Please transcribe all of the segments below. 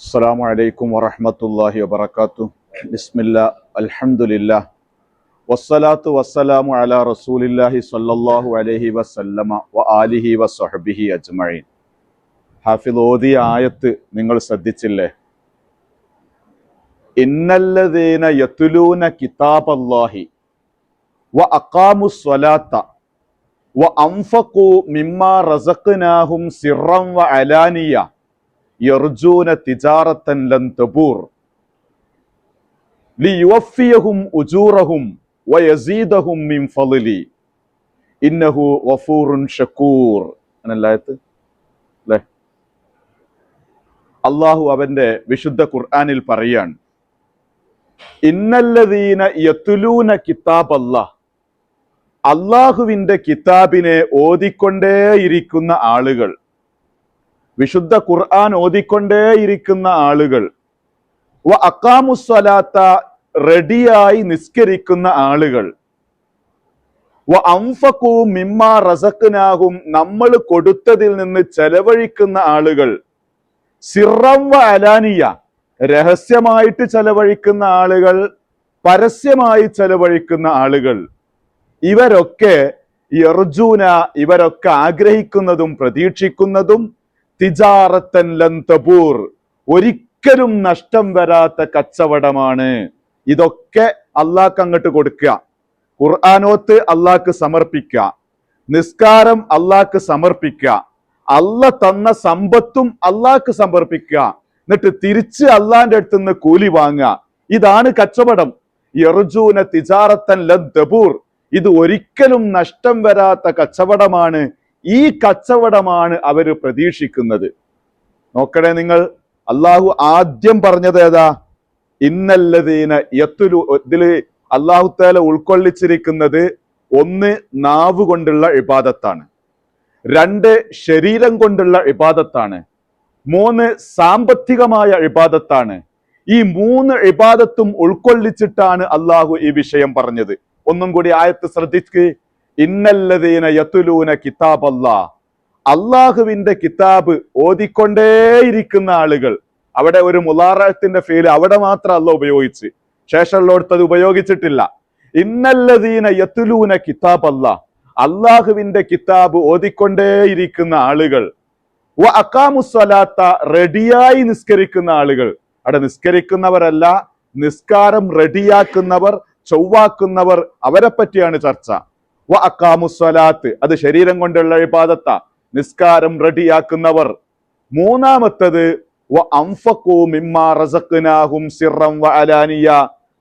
അസ്സാം അലൈക്കും വറഹമത്തല്ലാഹി വബർക്കാത്തു ബിസ്മില്ല അൽഹമുല്ല വസ്സലാത്തു വസ്സലാമു അല റസൂലില്ലാഹി സല്ലാഹു അലഹി വസല്ലമ വ ആലിഹി വസ്ഹബിഹി അജ്മഴീൻ ഹാഫിദ് ഓതിയ ആയത്ത് നിങ്ങൾ ശ്രദ്ധിച്ചില്ലേ? ഇന്നല്ലതീന യത്തുലൂന കിതാബ് അല്ലാഹി വ അക്കാമു സ്വലാത്ത വ അംഫഖു മിമ്മ റസഖ്നാഹും സിറം വ അലാനിയ യർജൂന തിജാറത്തൻ ലൻ തബൂർ. ലിയുവഫിയഹും ഉജൂറഹും വയസീദഹും മിൻ ഫളിലി ഇന്നഹു വഫൂറുൻ ഷക്കൂർ. എന്നല്ലായത്ത് അല്ലേ? അള്ളാഹു അവന്റെ വിശുദ്ധ ഖുർആാനിൽ പറയാണ്. ഇന്നല്ലദീന യത്തുലൂന കിതാബ് അല്ലാഹ് അള്ളാഹുവിന്റെ കിതാബിനെ ഓതിക്കൊണ്ടേയിരിക്കുന്ന ആളുകൾ വിശുദ്ധ ഖുർആൻ ഓതിക്കൊണ്ടേയിരിക്കുന്ന ആളുകൾ അക്കാമുസ്വലാത്ത റെഡിയായി നിസ്കരിക്കുന്ന ആളുകൾ അംഫക്കു മിമ്മ റസക്കിനാകും നമ്മൾ കൊടുത്തതിൽ നിന്ന് ചെലവഴിക്കുന്ന ആളുകൾ സിറം വ അലാനിയ രഹസ്യമായിട്ട് ചെലവഴിക്കുന്ന ആളുകൾ പരസ്യമായി ചെലവഴിക്കുന്ന ആളുകൾ ഇവരൊക്കെ യർജൂന ഇവരൊക്കെ ആഗ്രഹിക്കുന്നതും പ്രതീക്ഷിക്കുന്നതും തിജാറത്തൻ ലന്തപൂർ. ഒരിക്കലും നഷ്ടം വരാത്ത കച്ചവടമാണ്. ഇതൊക്കെ അള്ളാഹ്ക്ക് അങ്ങോട്ട് കൊടുക്കുക. ഖുർആാനോത്ത് അള്ളാഹ്ക്ക് സമർപ്പിക്കുക. നിസ്കാരം അള്ളാഹ്ക്ക് സമർപ്പിക്കുക. അല്ല തന്ന സമ്പത്തും അള്ളാഹ്ക്ക് സമർപ്പിക്കുക. എന്നിട്ട് തിരിച്ച് അള്ളാന്റെ അടുത്ത് നിന്ന് കൂലി വാങ്ങുക. ഇതാണ് കച്ചവടം. എർജൂന തിജാറത്തൻ ലൻ ദബൂർ ഇത് ഒരിക്കലും നഷ്ടം വരാത്ത കച്ചവടമാണ്. ഈ കച്ചവടമാണ് അവർ പ്രതീക്ഷിക്കുന്നത്. നോക്കണേ നിങ്ങൾ. അള്ളാഹു ആദ്യം പറഞ്ഞത് ഏതാ? ഇന്നല്ലതീന യത്തുലു ഇതിൽ അള്ളാഹുത്താല ഉൾക്കൊള്ളിച്ചിരിക്കുന്നത് ഒന്ന് നാവ് കൊണ്ടുള്ള ഇബാദത്താണ്. രണ്ട് ശരീരം കൊണ്ടുള്ള ഇബാദത്താണ്. മൂന്ന് സാമ്പത്തികമായ ഇബാദത്താണ്. ഈ മൂന്ന് ഇബാദത്തും ഉൾക്കൊള്ളിച്ചിട്ടാണ് അള്ളാഹു ഈ വിഷയം പറഞ്ഞത്. ഒന്നും കൂടി ആയത്ത് ശ്രദ്ധിക്ക്. ഇന്നല്ലതീന യത്തുലൂന കിതാബ് അല്ലാ അള്ളാഹുവിന്റെ കിതാബ് ഓതിക്കൊണ്ടേയിരിക്കുന്ന ആളുകൾ. അവിടെ ഒരു മുലാറത്തിന്റെ ഫീൽ അവിടെ മാത്രം അല്ല ഉപയോഗിച്ച്. ശേഷമുള്ളടത്ത് അത് ഉപയോഗിച്ചിട്ടില്ല. ഇന്നല്ലതീന യത്തുലൂന കിതാബ് അല്ലാ അള്ളാഹുവിന്റെ കിതാബ് ഓതിക്കൊണ്ടേയിരിക്കുന്ന ആളുകൾ. വ അക്കാമുസ്വലാത്ത റെഡിയായി നിസ്കരിക്കുന്ന ആളുകൾ. അവിടെ നിസ്കരിക്കുന്നവരല്ല നിസ്കാരം റെഡിയാക്കുന്നവർ ചൊവ്വാക്കുന്നവർ അവരെ പറ്റിയാണ് ചർച്ച. വ അക്കാമുസ്വലാത്ത് അത് ശരീരം കൊണ്ടുള്ള ഇബാദത്ത. നിസ്കാരം റെഡിയാക്കുന്നവർ. മൂന്നാമത്തത് വ മിമ്മാ റസഖ്നാഹും വ അലാനിയ.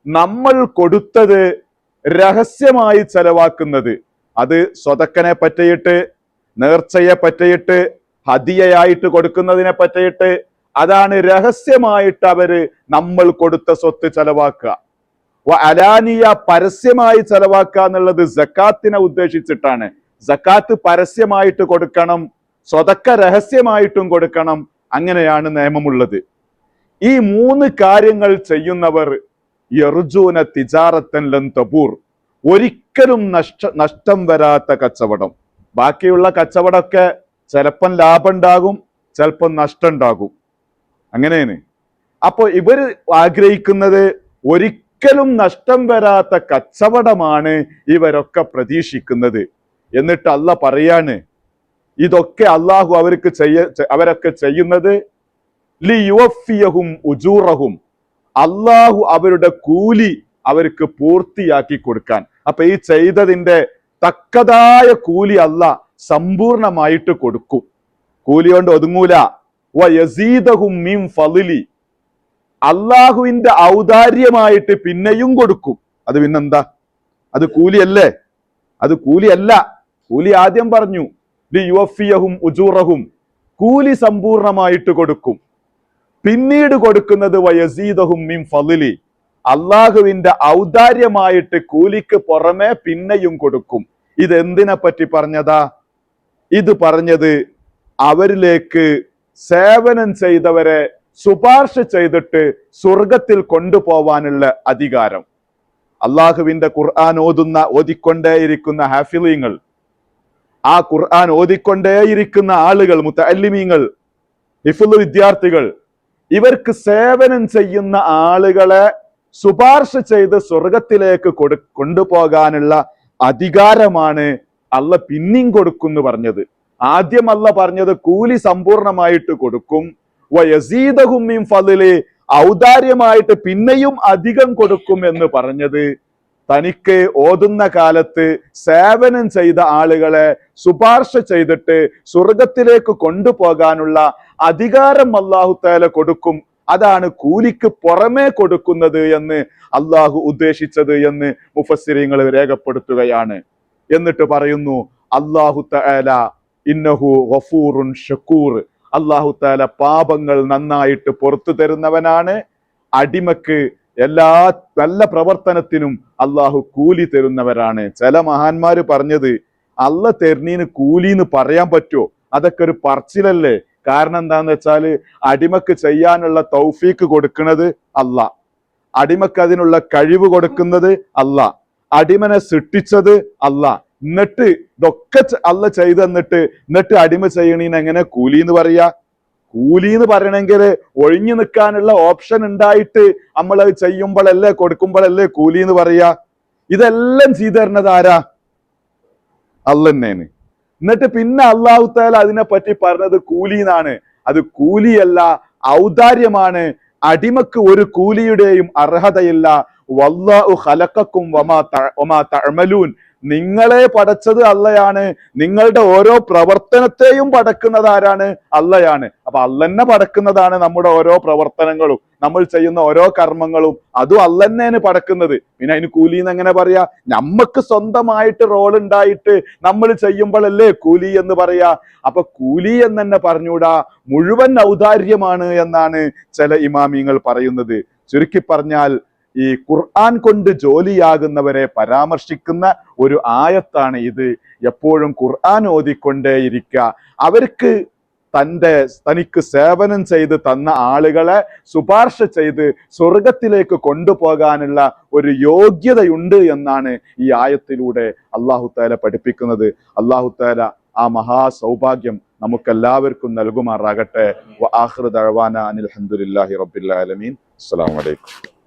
നമ്മൾ കൊടുത്തത് രഹസ്യമായി ചെലവാക്കുന്നത്. അത് സ്വതക്കനെ പറ്റിയിട്ട് നേർച്ചയെ പറ്റിയിട്ട് ഹദിയയായിട്ട് കൊടുക്കുന്നതിനെ പറ്റിയിട്ട് അതാണ് രഹസ്യമായിട്ട് അവർ നമ്മൾ കൊടുത്ത സ്വത്ത് ചെലവാക്കുക. അലാനിയ പരസ്യമായി ചെലവാക്കുക എന്നുള്ളത് ജക്കാത്തിനെ ഉദ്ദേശിച്ചിട്ടാണ്. ജക്കാത്ത് പരസ്യമായിട്ട് കൊടുക്കണം സ്വതക്ക രഹസ്യമായിട്ടും കൊടുക്കണം അങ്ങനെയാണ് നിയമമുള്ളത്. ഈ മൂന്ന് കാര്യങ്ങൾ ചെയ്യുന്നവർ യർജൂന തിജാറത്തൻ ലൻ ഒരിക്കലും നഷ്ട നഷ്ടം വരാത്ത കച്ചവടം. ബാക്കിയുള്ള കച്ചവടമൊക്കെ ചിലപ്പം ലാഭം ഉണ്ടാകും ചിലപ്പം നഷ്ടം ഉണ്ടാകും അങ്ങനെയാണ്. അപ്പോൾ ഇവർ ആഗ്രഹിക്കുന്നത് ഒരിക്കലും നഷ്ടം വരാത്ത കച്ചവടമാണ് ഇവരൊക്കെ പ്രതീക്ഷിക്കുന്നത്. എന്നിട്ട് അല്ല പറയാണ് ഇതൊക്കെ അള്ളാഹു അവർക്ക് ചെയ്യ അവരൊക്കെ ചെയ്യുന്നത് ലി യുവഫിയഹും ഉജൂറഹും. അള്ളാഹു അവരുടെ കൂലി അവർക്ക് പൂർത്തിയാക്കി കൊടുക്കാൻ. അപ്പൊ ഈ ചെയ്തതിന്റെ തക്കതായ കൂലി അല്ല സമ്പൂർണമായിട്ട് കൊടുക്കും. കൂലി കൊണ്ട് ഒതുങ്ങൂല. വ യസീദഹും മീം ഫളിലി അള്ളാഹുവിന്റെ ഔദാര്യമായിട്ട് പിന്നെയും കൊടുക്കും. അത് പിന്നെന്താ? അത് കൂലിയല്ലേ? അത് കൂലിയല്ല. കൂലി ആദ്യം പറഞ്ഞു യുവഫിയഹും ഉജൂറഹും. കൂലി സമ്പൂർണമായിട്ട് കൊടുക്കും. പിന്നീട് കൊടുക്കുന്നത് വയസീദഹും മിൻ ഫളിലി അള്ളാഹുവിന്റെ ഔദാര്യമായിട്ട് കൂലിക്ക് പുറമെ പിന്നെയും കൊടുക്കും. ഇതെന്തിനെ പറ്റി പറഞ്ഞതാ? ഇത് പറഞ്ഞത് അവരിലേക്ക് സേവനം ചെയ്തവരെ ശുപാർശ ചെയ്തിട്ട് സ്വർഗത്തിൽ കൊണ്ടുപോവാനുള്ള അധികാരം. അള്ളാഹുവിന്റെ ഖുർആൻ ഓതുന്ന ഓതിക്കൊണ്ടേയിരിക്കുന്ന ഹാഫിലിങ്ങൾ ആ ഖുർആൻ ഓതിക്കൊണ്ടേയിരിക്കുന്ന ആളുകൾ മുത്തല്ലിമീങ്ങൾ ഹിഫുൽ വിദ്യാർത്ഥികൾ ഇവർക്ക് സേവനം ചെയ്യുന്ന ആളുകളെ ശുപാർശ ചെയ്ത് സ്വർഗത്തിലേക്ക് കൊടു കൊണ്ടുപോകാനുള്ള അധികാരമാണ് അല്ല പിന്നെയും കൊടുക്കുന്നു പറഞ്ഞത്. ആദ്യം അല്ല പറഞ്ഞത് കൂലി സമ്പൂർണമായിട്ട് കൊടുക്കും. വയസീദഹും മിൻ ഫളിൽ ഔദാര്യമായിട്ട് പിന്നെയും അധികം കൊടുക്കും എന്ന് പറഞ്ഞത് തനിക്ക് ഓതുന്ന കാലത്ത് സേവനം ചെയ്ത ആളുകളെ ശുപാർശ ചെയ്തിട്ട് സ്വർഗത്തിലേക്ക് കൊണ്ടുപോകാനുള്ള അധികാരം അള്ളാഹു താല കൊടുക്കും. അതാണ് കൂലിക്ക് പുറമേ കൊടുക്കുന്നത് എന്ന് അള്ളാഹു ഉദ്ദേശിച്ചത് എന്ന് മുഫസ്സിരിങ്ങൾ രേഖപ്പെടുത്തുകയാണ്. എന്നിട്ട് പറയുന്നു അള്ളാഹു തേല ഇന്നഹു ഗഫൂറുൻ ഷക്കൂർ. അള്ളാഹു താല പാപങ്ങൾ നന്നായിട്ട് പുറത്തു തരുന്നവനാണ്. അടിമക്ക് എല്ലാ നല്ല പ്രവർത്തനത്തിനും അള്ളാഹു കൂലി തരുന്നവരാണ്. ചില മഹാന്മാര് പറഞ്ഞത് അല്ല കൂലി എന്ന് പറയാൻ പറ്റുമോ അതൊക്കെ ഒരു പറച്ചിലല്ലേ? കാരണം എന്താന്ന് വെച്ചാൽ അടിമക്ക് ചെയ്യാനുള്ള തൗഫീക്ക് കൊടുക്കുന്നത് അല്ല. അടിമക്ക് അതിനുള്ള കഴിവ് കൊടുക്കുന്നത് അല്ല. അടിമനെ സൃഷ്ടിച്ചത് അല്ല. എന്നിട്ട് ഇതൊക്കെ അല്ല ചെയ്ത് തന്നിട്ട് എന്നിട്ട് അടിമ ചെയ്യണീന് എങ്ങനെ കൂലി എന്ന് പറയാ? കൂലി എന്ന് പറയണമെങ്കിൽ ഒഴിഞ്ഞു നിൽക്കാനുള്ള ഓപ്ഷൻ ഉണ്ടായിട്ട് നമ്മൾ അത് ചെയ്യുമ്പോഴല്ലേ കൊടുക്കുമ്പോഴല്ലേ കൂലി എന്ന് പറയാ? ഇതെല്ലാം ചെയ്തു തരുന്നത് ആരാ? അല്ലന്നേന് എന്നിട്ട് പിന്നെ അള്ളാഹു താല അതിനെ പറ്റി പറഞ്ഞത് കൂലി എന്നാണ് അത് കൂലിയല്ല ഔദാര്യമാണ്. അടിമക്ക് ഒരു കൂലിയുടെയും അർഹതയില്ല. വല്ലാഹു ഖലഖക്കും വമാ തഅമലൂൻ. നിങ്ങളെ പടച്ചത് അല്ലയാണ്. നിങ്ങളുടെ ഓരോ പ്രവർത്തനത്തെയും പടക്കുന്നത് ആരാണ്? അല്ലയാണ്. അപ്പൊ അല്ലന്നെ പടക്കുന്നതാണ് നമ്മുടെ ഓരോ പ്രവർത്തനങ്ങളും. നമ്മൾ ചെയ്യുന്ന ഓരോ കർമ്മങ്ങളും അതും അല്ലന്നേന് പടക്കുന്നത്. പിന്നെ അതിന് കൂലി എന്ന് എങ്ങനെ പറയാ? നമ്മക്ക് സ്വന്തമായിട്ട് റോൾ ഉണ്ടായിട്ട് നമ്മൾ ചെയ്യുമ്പോഴല്ലേ കൂലി എന്ന് പറയാ. അപ്പൊ കൂലി എന്ന് തന്നെ പറഞ്ഞൂടാ. മുഴുവൻ ഔദാര്യമാണ് എന്നാണ് ചില ഇമാമിങ്ങൾ പറയുന്നത്. ചുരുക്കി പറഞ്ഞാൽ ഈ ഖുർആൻ കൊണ്ട് ജോലിയാകുന്നവരെ പരാമർശിക്കുന്ന ഒരു ആയത്താണ് ഇത്. എപ്പോഴും ഖുർആൻ ഓതിക്കൊണ്ടേയിരിക്കുക അവർക്ക് തന്റെ തനിക്ക് സേവനം ചെയ്ത് തന്ന ആളുകളെ ശുപാർശ ചെയ്ത് സ്വർഗത്തിലേക്ക് കൊണ്ടുപോകാനുള്ള ഒരു യോഗ്യതയുണ്ട് എന്നാണ് ഈ ആയത്തിലൂടെ അള്ളാഹുത്താല പഠിപ്പിക്കുന്നത്. അള്ളാഹുത്താല ആ മഹാ സൗഭാഗ്യം നമുക്കെല്ലാവർക്കും നൽകുമാറാകട്ടെ. അനിൽ ഹംദുലില്ലാഹി റബ്ബിൽ ആലമീൻ. അസ്സലാമു അലൈക്കും.